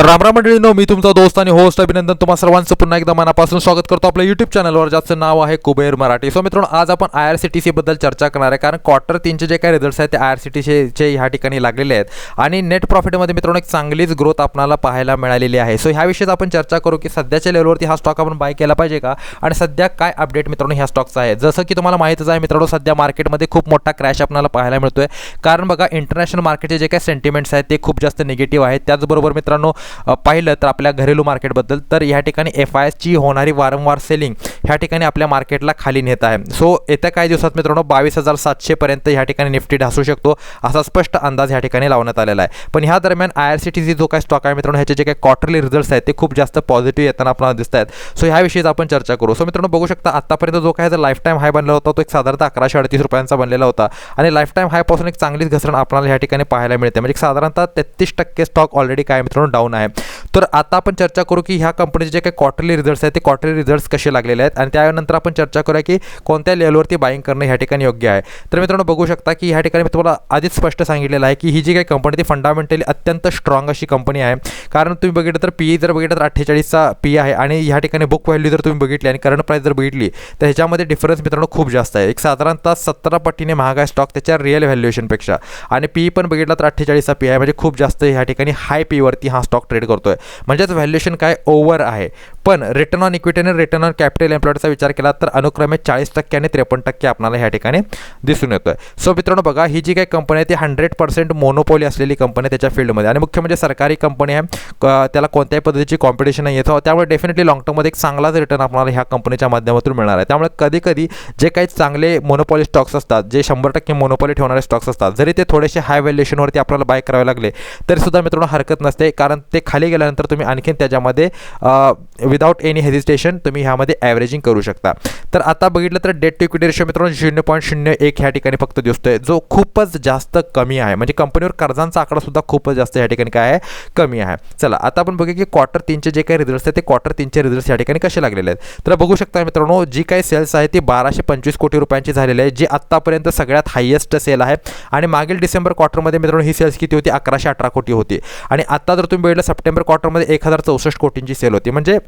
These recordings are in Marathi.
तर रामराम मंडळींनो मी तुमचा दोस्त आणि होस्ट अभिनंदन तुम्हाला सर्वांचं पुन्हा एकदा मनापासून स्वागत करतो आपल्या युट्यूब चॅनलवर ज्याचं नाव आहे कुबेर मराठी. सो मित्रांनो आज आपण आय आर सी टी सीबद्दल चर्चा करणार आहे कारण क्वार्टर तीनचे जे काही रिझल्ट्स आहेत ते आय आर सी टी सीचे ह्या ठिकाणी लागलेले आहेत. आणि नेट प्रॉफिटमध्ये मित्रांनो एक चांगलीच ग्रोथ आपल्याला पाहायला मिळालेली आहे. सो ह्याविषयीच आपण चर्चा करू की सध्याच्या लेवलवरती हा स्टॉक आपण बाय केला पाहिजे का? आणि सध्या काय अपडेट मित्रांनो ह्या स्टॉकचा आहे जसं की तुम्हाला माहितच आहे मित्रांनो सध्या मार्केटमध्ये खूप मोठा क्रॅश आपल्याला पाहायला मिळतोय. कारण बघा इंटरनॅशनल मार्केटचे जे काही सेंटिमेंट्स आहेत ते खूप जास्त निगेटिव्ह आहेत. त्याचबरोबर मित्रांनो पाहिलं तर आपल्या घरेलू मार्केटबद्दल तर या ठिकाणी एफ आय एसची होणारी वारंवार सेलिंग ह्या ठिकाणी आपल्या मार्केटला खाली नेत आहे. सो येत्या काही दिवसात मित्रांनो बावीस हजार सातशेपर्यंत ह्या ठिकाणी निफ्टी ढासू शकतो असा स्पष्ट अंदाज ह्या ठिकाणी लावण्यात आलेला आहे. पण ह्या दरम्यान I R C T C जो काही स्टॉक आहे मित्रांनो ह्याचे जे काही क्वार्टरली रिझल्ट्स आहेत ते खूप जास्त पॉझिटिव्ह येताना आपल्याला दिसत आहेत. सो ह्याविषयीच आपण चर्चा करू. सो मित्रांनो बघू शकता आतापर्यंत जो काही लाईफ टाईम हाय बनला होता तो एक साधारणतः अकराशे अडतीस रुपयांचा बनलेला होता. आणि लाईफ टाईम हायपासून एक चांगलीच घसरण आपल्याला ह्या ठिकाणी पाहायला मिळते. म्हणजे साधारणतः तेहतीस टक्के स्टॉक ऑलरेडी काय मित्रांनो डाऊन आहे. तर आता आपण चर्चा करू की ह्या कंपनीचे जे काही क्वार्टरली रिझल्ट्स आहेत ते क्वार्टरली रिझल्ट्स कसे लागलेले आहेत? आणि त्यानंतर आपण चर्चा करूया की कोणत्या लेवलवरती बाईंग करणं ह्या ठिकाणी योग्य आहे. तर मित्रांनो बघू शकता की ह्या ठिकाणी मी तुम्हाला आधीच स्पष्ट सांगितलेलं आहे की ही जी काही कंपनी ती फंडामेंटली अत्यंत स्ट्रॉंग अशी कंपनी आहे. कारण तुम्ही बघितलं तर पी जर बघितलं तर अठ्ठेचाळीसचा पी आहे आणि ह्या ठिकाणी बुक व्हॅल्यू जर तुम्ही बघितली आणि करंट प्राईस जर बघितली तर ह्याच्यामध्ये डिफरन्स मित्रांनो खूप जास्त आहे. एक साधारणतः सतरा पट्टीने महाग आहे स्टॉक त्याच्या रिअल व्हॅल्युएशनपेक्षा आणि पी पण बघितलं तर अठ्ठेचाळीसचा पी आहे म्हणजे खूप जास्त ह्या ठिकाणी हाय पीवरती हा स्टॉक ट्रेड करतोय. म्हणजेच व्हॅल्युएशन काय ओव्हर आहे. पण रिटर्न ऑन इक्विटी आणि रिटर्न ऑन कॅपिटल एम्प्लॉयडचा विचार केला तर अनुक्रमे चाळीस टक्के आणि त्रेपन्न टक्के आपल्याला ह्या ठिकाणी दिसून येतोय. सो मित्रांनो बघा ही जी काही कंपनी आहे ती हंड्रेड पर्सेंट मोनोपोली असलेली कंपनी आहे त्याच्या फील्डमध्ये आणि मुख्य म्हणजे सरकारी कंपनी आहे क- त्याला कोणत्याही पद्धतीची कॉम्पिटिशन नाही येतो त्यामुळे डेफिनेटली लॉंग टर्ममध्ये एक चांगलाच रिटर्न आपल्याला ह्या कंपनीच्या माध्यमातून मिळणार आहे. त्यामुळे कधी कधी जे काही चांगले मोनोपॉली स्टॉक्स असतात जे शंभर टक्के मोनोपॉली ठेवणारे स्टॉक्स असतात जरी ते थोडेसे हाय व्हॅल्युएशनवरती आपल्याला बाय करावे लागले तरी सुद्धा मित्रांनो हरकत नसते. कारण ते खाली गेल्यानंतर तुम्ही आणखीन त्याच्यामध्ये विदाऊट एनी हेजिटेशन तुम्ही ह्यामध्ये ॲव्हरेजिंग करू शकता. तर आता बघितलं तर डेट टू इक्विटी रेशो मित्रांनो शून्य पॉईंट शून्य एक ह्या ठिकाणी फक्त दिसतोय. जो खूपच जास्त कमी आहे. म्हणजे कंपनीवर कर्जांचा आकडा सुद्धा खूपच जास्त या ठिकाणी काय आहे? कमी आहे. चला आता आपण बघूया की क्वार्टर तीनचे जे काही रिझल्ट्स आहेत ते क्वार्टर तीनचे रिझल्ट्स या ठिकाणी कसे लागलेले आहेत? तर बघू शकता मित्रांनो जी काही सेल्स आहे ती बाराशे पंचवीस कोटी रुपयांची झालेली आहे जी आत्तापर्यंत सगळ्यात हायेस्ट सेल आहे. आणि मागील डिसेंबर क्वार्टरमध्ये मित्रांनो ही सेल्स किती होती? अकराशे अठरा कोटी होती. आणि आता जर तुम्ही बघितलं सप्टेंबर क्वार्टरमध्ये एक हजार चौसष्ट कोटींची सेल होती. म्हणजे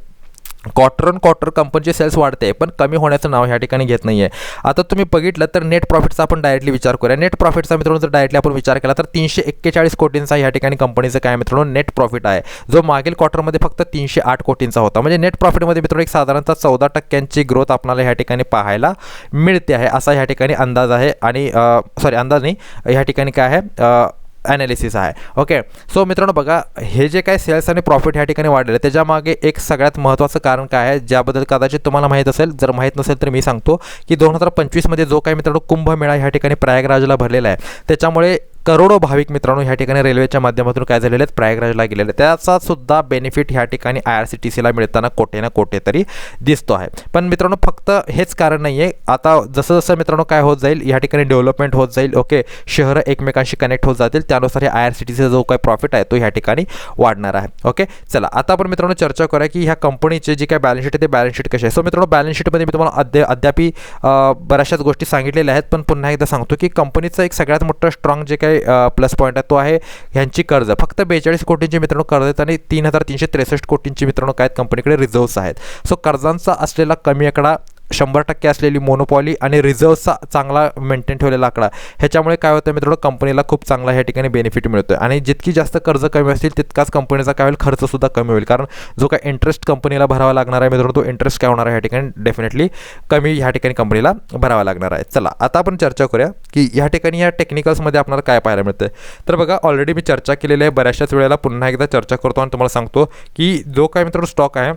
क्वार्टर ऑन क्वार्टर कंपनीचे सेल्स वाढते पण कमी होण्याचं नाव ह्या ठिकाणी घेत नाही आहे आता तुम्ही बघितलं तर नेट प्रॉफिटचा आपण डायरेक्टली विचार करूया. नेट प्रॉफिटचा मित्रांनो जर डायरेक्टली आपण विचार केला तर तीनशे एक्केचाळीस कोटींचा ह्या ठिकाणी कंपनीचं काय मित्रांनो नेट प्रॉफिट आहे. जो मागील क्वार्टरमध्ये फक्त तीनशे आठ कोटींचा होता. म्हणजे नेट प्रॉफिटमध्ये मित्रांनो एक साधारणतः चौदा टक्क्यांची ग्रोथ आपल्याला ह्या ठिकाणी पाहायला मिळते आहे असा ह्या ठिकाणी अंदाज आहे. आणि सॉरी अंदाज नाही ह्या ठिकाणी काय आहे ॲनालिसिस आहे. ओके सो मित्रांनो बघा हे जे काय सेल्स आणि प्रॉफिट ह्या ठिकाणी वाढलेलं आहे त्याच्यामागे एक सगळ्यात महत्त्वाचं कारण काय आहे ज्याबद्दल कदाचित तुम्हाला माहीत असेल जर माहीत नसेल तर मी सांगतो की दोन हजार पंचवीसमध्ये जो काही मित्रांनो कुंभमेळा ह्या ठिकाणी प्रयागराजला भरलेला आहे. त्याच्यामुळे करोडो भाविक मित्रांनो ह्या ठिकाणी रेल्वेच्या माध्यमातून काय झालेले आहेत? प्रयागराजला गेलेले आहेत. त्याचा सुद्धा बेनिफिट ह्या ठिकाणी आय आर सी टी सीला मिळताना कोठे ना कोठे तरी दिसतो आहे. पण मित्रांनो फक्त हेच कारण नाही आहे आता जसं जसं मित्रांनो काय होत जाईल ह्या ठिकाणी डेव्हलपमेंट होत जाईल ओके शहरं एकमेकांशी कनेक्ट होत जातील त्यानुसार हे आय आर सी टी सीचा जो काही प्रॉफिट आहे तो ह्या ठिकाणी वाढणार आहे. ओके चला आता आपण मित्रांनो चर्चा करूया की ह्या कंपनीचे जी काय बॅलन्स शीट आहे ते बॅलन्स शीट कशी आहे? सो मित्रांनो बॅलन्स शीटमध्ये मी तुम्हाला अद्या अद्यापी बऱ्याचशाच गोष्टी सांगितलेल्या आहेत. पण पुन्हा एकदा सांगतो की कंपनीचं एक सगळ्यात मोठं स्ट्रॉंग जे प्लस पॉईंट आहे. तो आहे ह्यांची कर्ज. फक्त बेचाळीस कोटींची मित्रांनो कर्ज आहेत आणि तीन हजार तीनशे त्रेसष्ट कोटींची मित्रांनो काय आहेत? कंपनीकडे रिझर्व्स आहेत. सो कर्जांचा असलेला कमी आकडा शंभर टक्के असलेली मोनोपॉली आणि रिझर्व्हचा चांगला मेंटेन ठेवलेला आकडा. ह्याच्यामुळे काय होतं मित्रांनो कंपनीला खूप चांगला ह्या ठिकाणी बेनिफिट मिळतो आणि जितकी जास्त कर्ज कमी असतील तितकाच कंपनीचा काय होईल खर्चसुद्धा कमी होईल. कारण जो काय इंटरेस्ट कंपनीला भरावा लागणार आहे मित्रांनो तो इंटरेस्ट काय होणार आहे ह्या ठिकाणी? डेफिनेटली कमी ह्या ठिकाणी कंपनीला भरावा लागणार आहे. चला आता आपण चर्चा करूया की ह्या ठिकाणी या टेक्निकल्समध्ये आपल्याला काय पाहायला मिळतं तर बघा ऑलरेडी मी चर्चा केलेली आहे बऱ्याचशाच वेळेला पुन्हा एकदा चर्चा करतो आणि तुम्हाला सांगतो की जो काय मित्रांनो स्टॉक आहे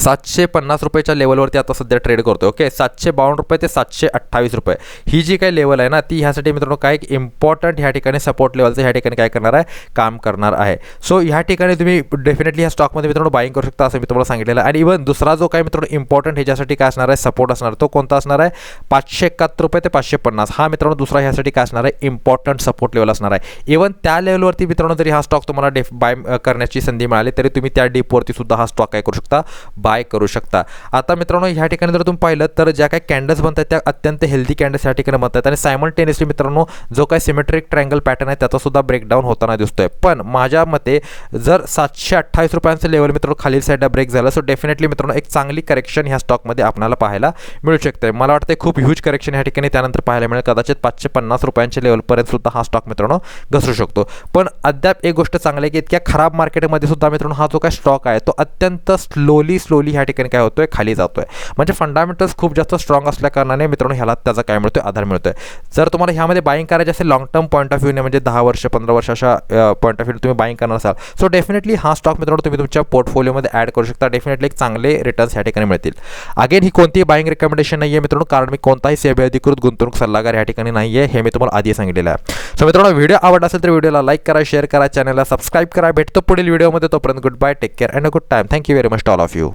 सातशे पन्नास रुपयाच्या लेवलवरती आता सध्या ट्रेड करतो ओके सातशे बावन्न रुपये ते सातशे अठ्ठावीस रुपये. ही जी काही लेवल आहे ना ती ह्यासाठी मित्रांनो काय एक इम्पॉर्टंट ह्या ठिकाणी सपोर्ट लेवलचं ह्या ठिकाणी काय करणार आहे? काम करणार आहे. सो ह्या ठिकाणी तुम्ही डेफिनेटली ह्या स्टॉकमध्ये मित्रांनो बाईंग करू शकता असं मी तुम्हाला सांगितलेलं आहे. आणि इव्हन दुसरा जो काय मित्रांनो इम्पॉर्टंट ह्याच्यासाठी काय असणार आहे? सपोर्ट असणार. तो कोणता असणार आहे? पाचशे एकाहत्तर रुपये ते पाचशे पन्नास. हा मित्रांनो दुसरा ह्यासाठी काय असणार आहे? इम्पॉर्टंट सपोर्ट लेवल असणार आहे. इव्हन त्या लेवलवरती मित्रांनो जरी हा स्टॉक तुम्हाला डेफ बाय करण्याची संधी मिळाली तरी तुम्ही त्या डीपवरती सुद्धा हा स्टॉक काय करू शकता? बाय करू शकता. आता मित्रांनो ह्या ठिकाणी जर तुम्ही पाहिलं तर ज्या काही कॅन्डल्स बनतात त्या अत्यंत हेल्दी कॅन्डल्स या ठिकाणी बनतात आणि सायमल्टेनियसली मित्रांनो जो काही सिमेट्रिक ट्रँगल पॅटर्न आहे त्याचा सुद्धा ब्रेकडाऊन होताना दिसतोय. पण माझ्या मते जर सातशे अठ्ठावीस रुपयांचं लेवल मित्रांनो खालील साईडला ब्रेक झालं सो डेफिनेटली मित्रांनो एक चांगली करेक्शन ह्या स्टॉकमध्ये आपल्याला पाहायला मिळू शकते मला वाटतं खूप ह्यूज करेक्शन ह्या ठिकाणी त्यानंतर पाहायला मिळेल. कदाचित पाचशे पन्नास रुपयांच्या लेवलपर्यंत सुद्धा हा स्टॉक मित्रांनो घसरू शकतो. पण अद्याप एक गोष्ट चांगली आहे की इतक्या खराब मार्केटमध्ये सुद्धा मित्रांनो हा जो काय स्टॉक आहे तो अत्यंत स्लोली स्लोली ह्या ठिकाणी काय होतोय? खाली जातोय. म्हणजे फंडामेंटल्स खूप जास्त स्ट्रॉंग असल्या कारणाने मित्रांनो ह्याला त्याचा काय मिळतोय? आधार मिळतोय. जर तुम्हाला ह्यामध्ये बाईंग करायचे असेल लॉंग टर्म पॉईंट ऑफ व्ह्यूने म्हणजे दहा वर्ष पंधरा वर्ष अशा पॉईंट ऑफ व्ह्यू तुम्ही बाईंग करणार असाल. सो डेफिनेटली हा स्टॉक मित्रांनो तुम्ही तुमच्या पोर्टफोलिओमध्ये ॲड करू शकता. डेफिनेटली एक चांगले रिटर्न्स ह्या ठिकाणी मिळतील. अगेन ही कोणतीही बाईंग रिकमेंडेशन नाही आहे मित्रांनो कारण मी कोणताही सेबी अधिकृत गुंतवणूक सल्लागार या ठिकाणी नाही आहे हे मी तुम्हाला आधी सांगितलेलं आहे. सो मित्रांनो व्हिडिओ आवडला असेल तर व्हिडिओला लाईक करा शेअर करा चॅनलला सबस्क्राईब करा. भेटतो पुढील व्हिडिओमध्ये तोपर्यंत good bye take care and a good time thank you very much all of you